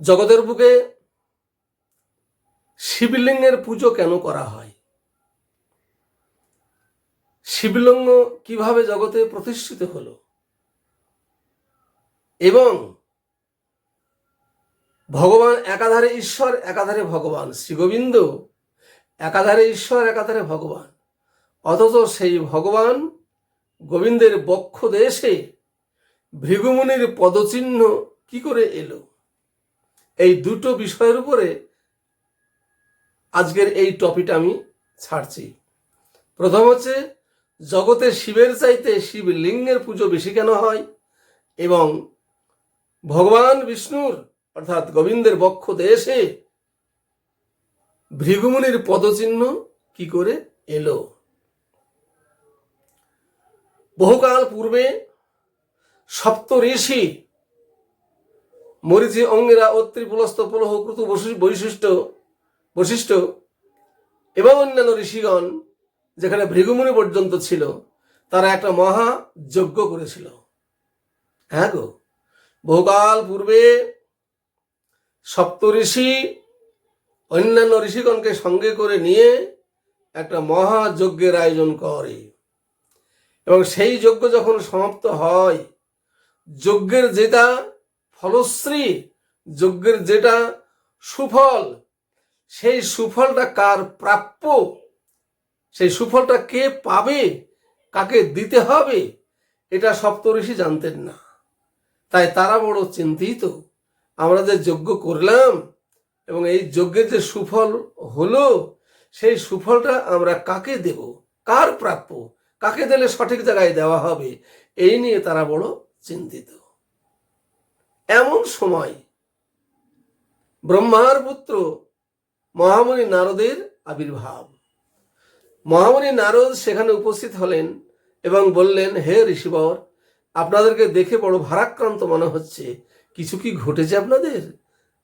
জগতের বুকে শিবলিঙ্গের পুজো কেন করা হয়? শিবলিঙ্গ কীভাবে জগতে প্রতিষ্ঠিত হলো? এবং ভগবান একাধারে ঈশ্বর, একাধারে ভগবান শ্রীগোবিন্দ, একাধারে ঈশ্বর, একাধারে ভগবান। অথচ সেই ভগবান গোবিন্দের বক্ষ দেশে ভৃগুমুনির পদচিহ্ন কি করে এলো? এই দুটো বিষয়ের উপরে আজকের এই টপিকটা আমি ছাড়ছি। প্রথম হচ্ছে জগতে শিবের চাইতে শিবলিঙ্গের পুজো বেশি কেন হয়? এবং ভগবান বিষ্ণুর, অর্থাৎ গোবিন্দের বক্ষ দেশে ভৃগুমুনির পদচিহ্ন কি করে এলো? বহুকাল পূর্বে সপ্ত ঋষি মরিচি, অঙ্গিরা অত্রি পুলস্ত পুলহ বৈশিষ্ট্য বৈশিষ্ট্য এবং অন্যান্য ঋষিগণ যেখানে ভৃগুমুনি পর্যন্ত ছিল, তারা একটা মহা যজ্ঞ করেছিল। হ্যাঁ গো? বহুকাল পূর্বে সপ্ত ঋষি অন্যান্য ঋষিগণকে সঙ্গে করে নিয়ে একটা মহাযজ্ঞের আয়োজন করে। এবং সেই যজ্ঞ যখন সমাপ্ত হয়, যজ্ঞের যেটা ফলশ্রী যজ্ঞের যেটা সুফল, সেই সুফলটা কার প্রাপ্য? সেই সুফলটা কে পাবে? কাকে দিতে হবে? এটা সপ্তঋষি জানতেন না। তাই তারা বড় চিন্তিত। আমরা যে যজ্ঞ করলাম এবং এই যজ্ঞের যে সুফল হলো, সেই সুফলটা আমরা কাকে দেব? কার প্রাপ্য? কাকে দিলে সঠিক জায়গায় দেওয়া হবে? এই নিয়ে তারা বড় চিন্তিত। এমন সময় ব্রহ্মার পুত্র মহামণি নারদের আবির্ভাব। মহামণি নারদ সেখানে উপস্থিত হলেন এবং বললেন, হে ঋষিবর, আপনাদেরকে দেখে বড় ভারাক্রান্ত মনে হচ্ছে। কিছু কি ঘটেছে আপনাদের?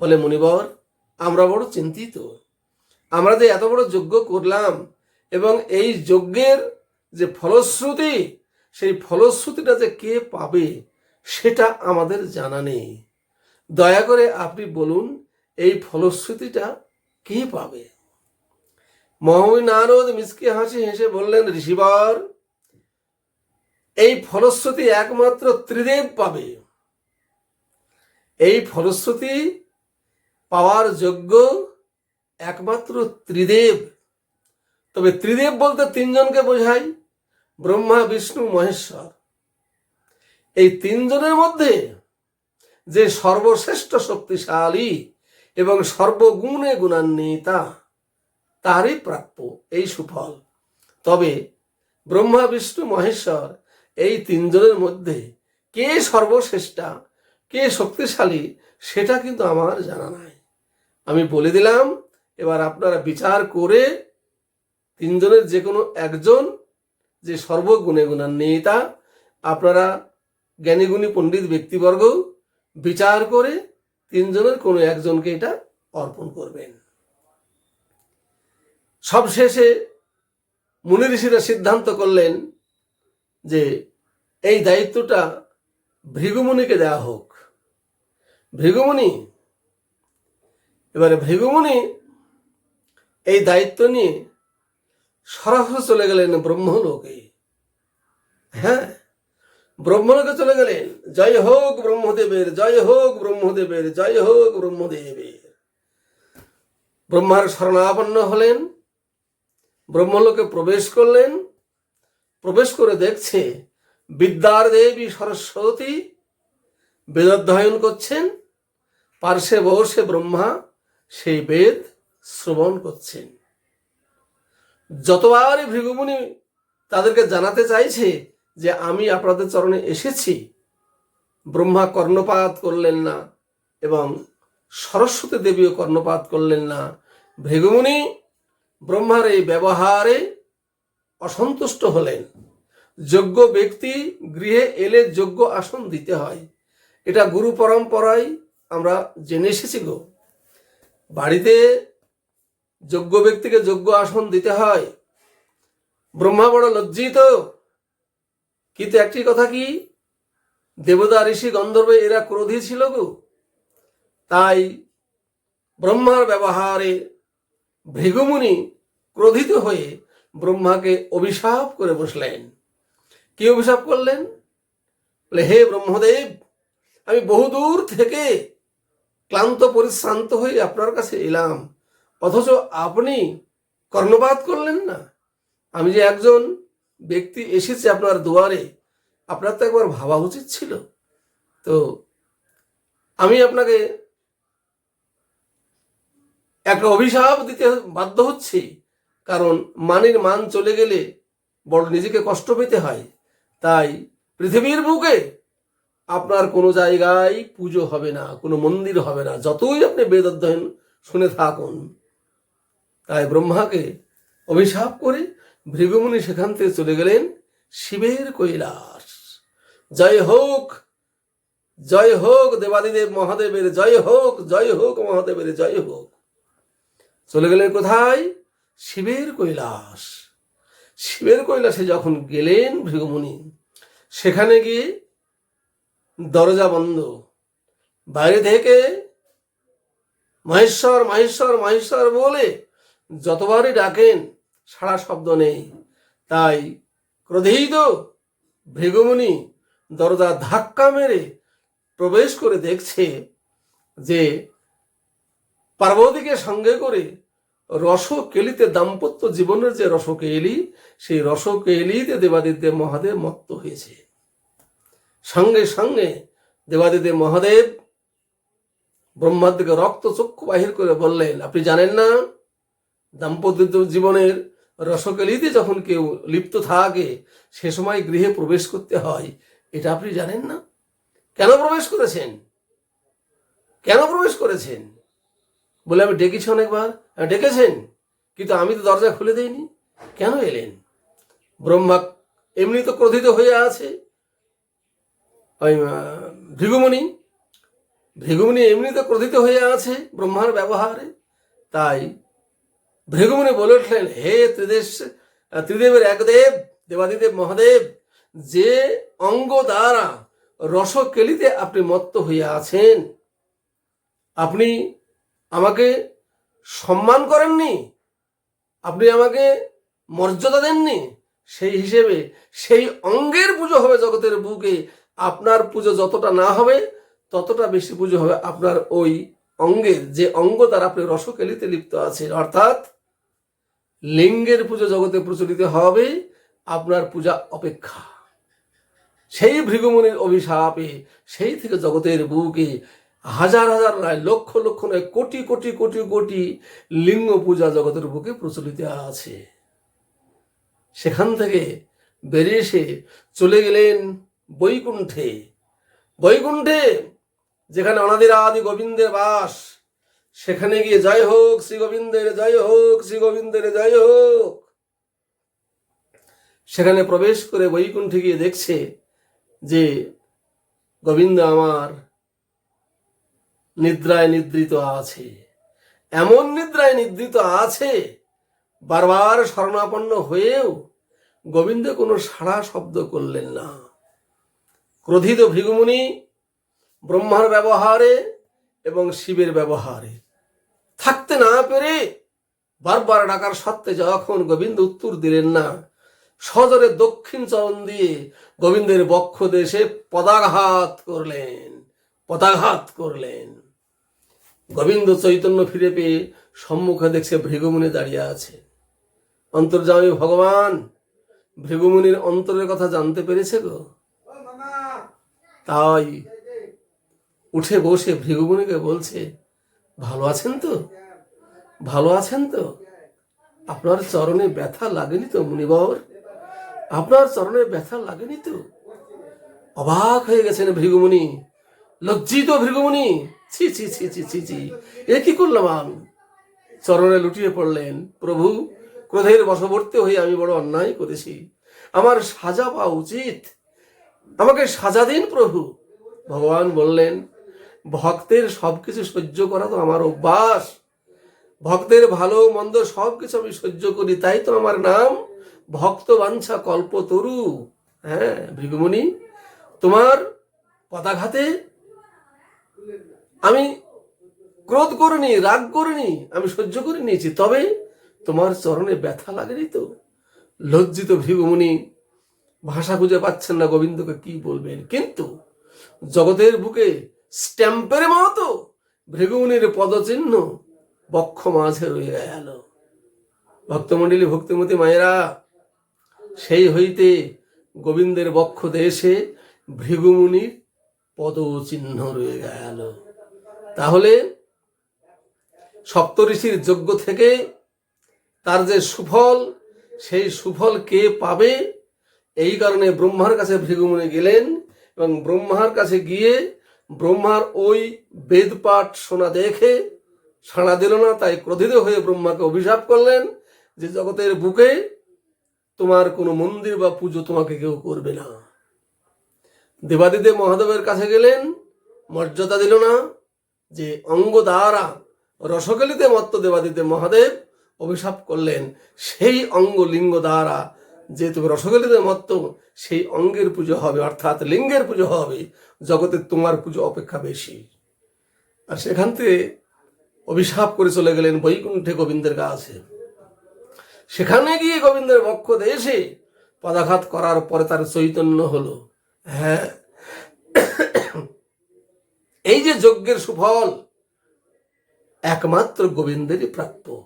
বলে মণিবর আমরা বড় চিন্তিত। আমরা যে এত বড় যজ্ঞ করলাম এবং এই যজ্ঞের যে ফলশ্রুতি, সেই ফলশ্রুতিটা যে কে পাবে সেটা আমাদের জানা নেই। দয়া করে আপনি বলুন, এই ফলশ্রুতিটা কে পাবে? মহামী নারদ মিসকে হাসি হেসে বললেন, ঋষিবর, এই ফলশ্রুতি একমাত্র ত্রিদেব পাবে। এই ফলশ্রুতি পাওয়ার যোগ্য একমাত্র ত্রিদেব। তবে ত্রিদেব বলতে তিনজনকে বোঝায়, ব্রহ্মা, বিষ্ণু, মহেশ্বর। এই তিনজনের মধ্যে যে সর্বশ্রেষ্ঠ শক্তিশালী এবং সর্বগুণে গুণান্বিতা, তারই প্রাপ্য এই সুফল। তবে ব্রহ্মা, বিষ্ণু, মহেশ্বর এই তিনজনের মধ্যে কে সর্বশ্রেষ্ঠা, কে শক্তিশালী সেটা কিন্তু আমার জানা নাই। আমি বলে দিলাম, এবার আপনারা বিচার করে তিনজনের যে কোনো একজন যে সর্বগুণে গুণান্বিতা, আপনারা জ্ঞানীগুণী পণ্ডিত ব্যক্তিবর্গ বিচার করে তিনজনের কোনো একজনকে এটা অর্পণ করবেন। সবশেষে মুনি ঋষিরা সিদ্ধান্ত করলেন যে এই দায়িত্বটা ভৃগুমুনিকে দেওয়া হোক। ভৃগুমুনি এবারে ভৃগুমুনি এই দায়িত্ব নিয়ে সরাসরি চলে গেলেন ব্রহ্মলোকে। হ্যাঁ ব্রহ্মলোকে চলে গেলেন জয় হোক ব্রহ্মদেবের, জয় হোক ব্রহ্মদেবের, জয় হোক ব্রহ্মদেবের। ব্রহ্মার শরণাপন্ন হলেন, ব্রহ্মলোকে প্রবেশ করলেন, প্রবেশ করে দেখছে বিদ্যার দেবী সরস্বতী বেদাধ্যয়ন করছেন, পার্শ্বে বসে ব্রহ্মা সেই বেদ শ্রবণ করছেন। যতবারই ভৃগুমুনি তাদেরকে জানাতে চাইছে যে আমি আপনাদের চরণে এসেছি, ব্রহ্মা কর্ণপাত করলেন না এবং সরস্বতী দেবীও কর্ণপাত করলেন না। ভৃগুমুনি ব্রহ্মার এই ব্যবহারে অসন্তুষ্ট হলেন। যোগ্য ব্যক্তি গৃহে এলে যোগ্য আসন দিতে হয়। এটা গুরু পরম্পরায় আমরা জেনে এসেছি গো। বাড়িতে যোগ্য ব্যক্তিকে যোগ্য আসন দিতে হয়। ব্রহ্মা বড় লজ্জিত। কিন্তু একটি কথা কি? দেবতা ঋষি গন্ধর্ব এরা ক্রোধী ছিল গো। তাই ব্রহ্মার ব্যবহারে ভৃগুমুনি ক্রোধিত হয়ে ব্রহ্মাকে অভিশাপ করে বসলেন। কি অভিশাপ করলেন? বলে, হে ব্রহ্মদেব, আমি বহুদূর থেকে ক্লান্ত, পরিশ্রান্ত হয়ে আপনার কাছে এলাম। অথচ আপনি কর্ণপাত করলেন না। আমি যে একজন ব্যক্তি এসেছে আপনার দুয়ারে, আপনার তো একবার ভাবা উচিত ছিল। তো আমি আপনাকে একটা অভিশাপ দিতে বাধ্য হচ্ছি, কারণ মানের মান চলে গেলে বড় নিজেকে কষ্ট পেতে হয়। তাই পৃথিবীর বুকে আপনার কোনো জায়গায় পুজো হবে না, কোনো মন্দির হবে না, যতই আপনি বেদ অধ্যয়ন শুনে থাকুন। তাই ব্রহ্মাকে অভিশাপ করে ভৃগুমুনি সেখান থেকে চলে গেলেন শিবের কৈলাস। জয় হোক জয় হোক দেবাদিদেব মহাদেবের, জয় হোক জয় হোক মহাদেবের, জয় হোক। চলে গেলেন কোথায়? শিবের কৈলাস। শিবের কৈলাসে যখন গেলেন ভৃগুমুনি সেখানে গিয়ে দরজা বন্ধ। বাইরে থেকে মহেশ্বর মহেশ্বর মহেশ্বর বলে যতবারই ডাকেন সারা শব্দ নেই। তাই ক্রোধিত ভৃগুমুনি দরজা ধাক্কা মেরে প্রবেশ করে দেখছে যে পার্বতীকে সঙ্গে করে রসকেলিতে দাম্পত্য জীবনের যে রসকেলি, সেই রসকেলিতে দেবাদিদেব মহাদেব মত্ত হয়েছে। সঙ্গে সঙ্গে দেবাদিদেব মহাদেব ব্রহ্মার দিকে রক্ত চক্ষু বাহির করে বললেন, আপনি জানেন না, দাম্পত্য জীবনের রসকেলিতে যখন কেউ লিপ্ত থাকে সে সময় গৃহে প্রবেশ করতে হয়। এটা আপনি জানেন না? কেন প্রবেশ করেছেন? কেন প্রবেশ করেছেন? বলে আমি ডেকেছি অনেকবার। হ্যাঁ, ডেকেছেন। কিন্তু আমি তো দরজা খুলে দেইনি। কেন এলেন? ব্রহ্মা এমনি তো ক্রোধিত হয়ে আছে। ভৃগুমণি ভৃগুমণি এমনি তো ক্রোধিত হয়ে আছে ব্রহ্মার ব্যবহারে। তাই ভৃগুমণি বলে উঠলেন, হে ত্রিদেশ ত্রিদেবের একদেব দেবাদিদেব মহাদেব, যে অঙ্গ দ্বারা রসকেলিতে আপনি মত্ত হইয়া আছেন, আপনি আমাকে সম্মান করেননি, আপনি আমাকে মর্যাদা দেননি, সেই হিসেবে সেই অঙ্গের পুজো হবে জগতের বুকে। আপনার পুজো যতটা না হবে, ততটা বেশি পুজো হবে আপনার ওই অঙ্গের, যে অঙ্গ দ্বারা আপনি রসকেলিতে লিপ্ত আছেন। অর্থাৎ লিঙ্গের পুজো জগতে প্রচলিত হবে আপনার পূজা অপেক্ষা। সেই ভৃগুমুনির অভিশাপে, সেই থেকে জগতের বুকে হাজার হাজার নয়, লক্ষ লক্ষ নয়, কোটি কোটি কোটি কোটি লিঙ্গ পূজা জগতের বুকে প্রচলিত আছে। সেখান থেকে বেরিয়ে এসে চলে গেলেন বৈকুণ্ঠে। বৈকুণ্ঠে, যেখানে অনাদির আদি গোবিন্দের বাস সেখানে গিয়ে যাই হোক শ্রী গোবিন্দের জয় হোক শ্রী গোবিন্দের জয় হোক। সেখানে প্রবেশ করে বৈকুণ্ঠে গিয়ে দেখছে যে গোবিন্দ আমার নিদ্রায় নিদ্রিত আছে। এমন নিদ্রায় নিদ্রিত আছে, বারবার শরণাপন্ন হয়েও গোবিন্দ কোনো সাড়া শব্দ করলেন না। ক্রোধিত ভৃগুমুনি ব্রহ্মার ব্যবহারে এবং শিবের ব্যবহারে। থাকতে না পেরে বারবার ডাকার সত্ত্বে যখন গোবিন্দ উত্তর দিলেন না। সজরে দক্ষিণ চরণ দিয়ে গোবিন্দের বক্ষ দেশে পদাঘাত করলেন পদাঘাত করলেন। গোবিন্দ চৈতন্য ফিরে পেয়ে সম্মুখে দেখছে ভৃগুমুনি দাঁড়িয়ে আছে। অন্তর্জামী ভগবান, ভৃগুমুনির অন্তরের কথা জানতে পেরেছে গো? তাই উঠে বসে ভৃগুমুনিকে বলছে ভালো আছেন তো? ভালো আছেন তো? আপনার চরণে ব্যথা লাগেনি তো মুনিবর আপনার চরণে ব্যথা লাগেনি তো? অবাক হয়ে গেছেন ভৃগুমুনি লজ্জিত ভৃগুমুনি ছি ছি ছি ছি ছি ছি। এ কি করলাম আমি? চরণে লুটিয়ে পড়লেন, প্রভু, ক্রোধের বশবর্তী হয়ে আমি বড় অন্যায় করেছি। আমার সাজা পাওয়া উচিত। আমাকে সাজা দিন প্রভু। ভগবান বললেন ভক্তের সবকিছু সহ্য করা তো আমার অভ্যাস। ভক্তের ভালো মন্দ সবকিছু আমি সহ্য করি, তাই তো আমার নাম ভক্ত বাঞ্ছা কল্পতরু। হ্যাঁ ভৃগুমণি, তোমার পদাঘাতে আমি ক্রোধ করিনি, রাগ করিনি, আমি সহ্য করে নিয়েছি, তবে তোমার চরণে ব্যথা লাগেনি তো? লজ্জিত ভৃগুমুনি ভাষা খুঁজে পাচ্ছেন না গোবিন্দকে, কি বলবেন? কিন্তু জগতের বুকে স্ট্যাম্পের মতো ভৃগুমুনির পদচিহ্ন বক্ষ মাঝে রয়ে গেল। ভক্তমণ্ডলী, ভক্তিমতী মায়েরা, সেই হইতে গোবিন্দের বক্ষ দেশে ভৃগুমুনির পদচিহ্ন রয়ে গেল। তাহলে সপ্তঋষির যজ্ঞ থেকে তার যে সুফল, সেই সুফল কে পাবে? এই কারণে ব্রহ্মার কাছে ভৃগুমুনি গেলেন এবং ব্রহ্মার কাছে গিয়ে ব্রহ্মার ওই বেদপাঠ শোনা দেখে সাড়া দিল না, তাই ক্রোধিত হয়ে ব্রহ্মাকে অভিশাপ করলেন যে জগতের বুকে তোমার কোনো মন্দির বা পুজো তোমাকে কেউ করবে না। দেবাদিদেব মহাদেবের কাছে গেলেন, মর্যাদা দিল না যে অঙ্গ দ্বারা রসগলিতে মত্ত দেবাদিদেব মহাদেব অভিশাপ করলেন। সেই অঙ্গ লিঙ্গ দ্বারা যে তুমি রসগলিতে মত্ত সেই অঙ্গের পুজো হবে, অর্থাৎ লিঙ্গের পুজো হবে, জগতে তোমার পুজো অপেক্ষা বেশি। আর সেখান থেকে অভিশাপ করে চলে গেলেন বৈকুণ্ঠে গোবিন্দের কাছে। সেখানে গিয়ে গোবিন্দের বক্ষ দেশে পদাঘাত করার পরে তার চৈতন্য হলো। হ্যাঁ। এই যে যজ্ঞের সুফল, একমাত্র গোবিন্দেরই প্রাপ্য।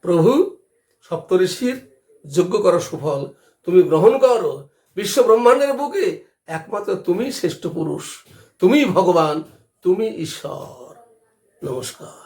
প্রভু সপ্তঋষির যজ্ঞ করো সুফল। তুমি গ্রহণ করো। বিশ্ব ব্রহ্মাণ্ডের বুকে একমাত্র তুমি শ্রেষ্ঠ পুরুষ। তুমি ভগবান তুমি ঈশ্বর। নমস্কার।